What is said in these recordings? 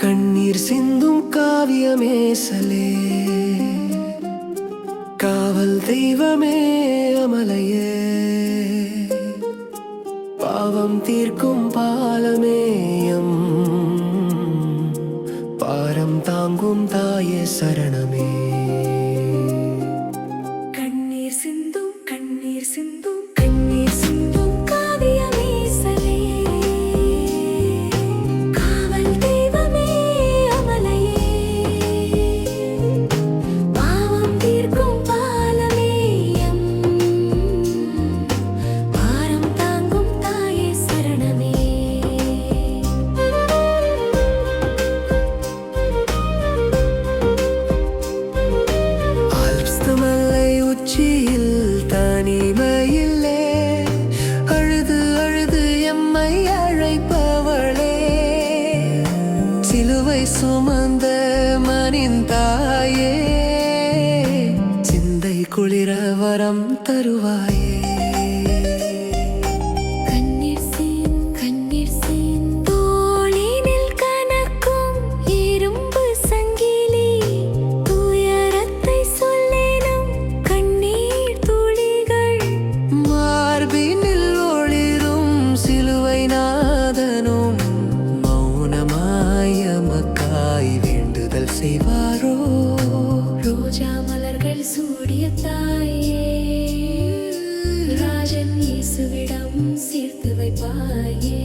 கண்ணீர் சிந்தும் காவியமேசலே காவல் தெய்வமே அமலையே. பாவம் தீர்க்கும் பாலமேயம். பாரம் தாங்கும் தாயே சரணமே. சுமந்த மனின் தாயே சிந்தை குளிர வரம் தருவாயே. வேண்டுதல் செய்வாரோ? ரோஜா மலர்கள் சூடிய தாயே ராஜன் இயேசுவிடம் சேர்த்து வைப்பாயே.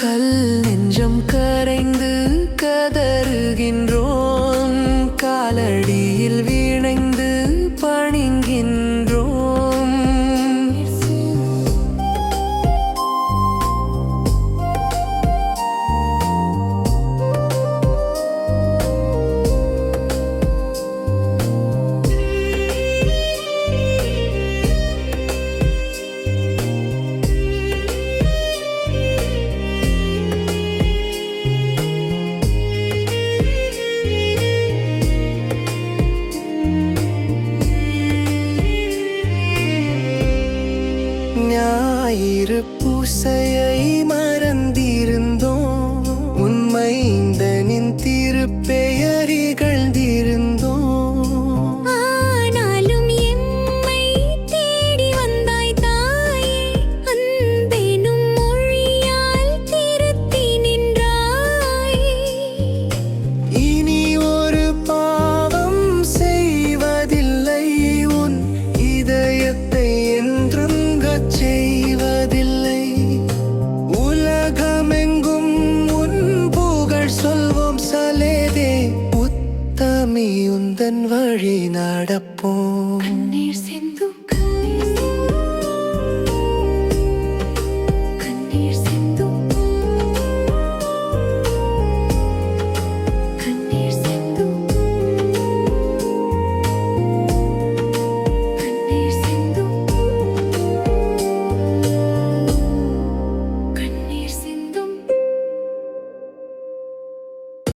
கல் நெஞ்சம் கரைந்து பூசையை மறந்திருந்தோம். உண்மை இந்த நின் திருப்பெயர் இகழ்ந்திருந்தோம் ஆனாலும் எம்மை தேடி வந்தாய் தாயே. அன்பெனும் மொழியால் திருத்தி நின்றாய். இனி ஒரு பாவம் செய்வதில்லை. உன் இதயத்தை என்றுங்கச் செய்வதில்லை. உத்தமி உந்தன் வழி நடப்போம். நீர் சிந்தும்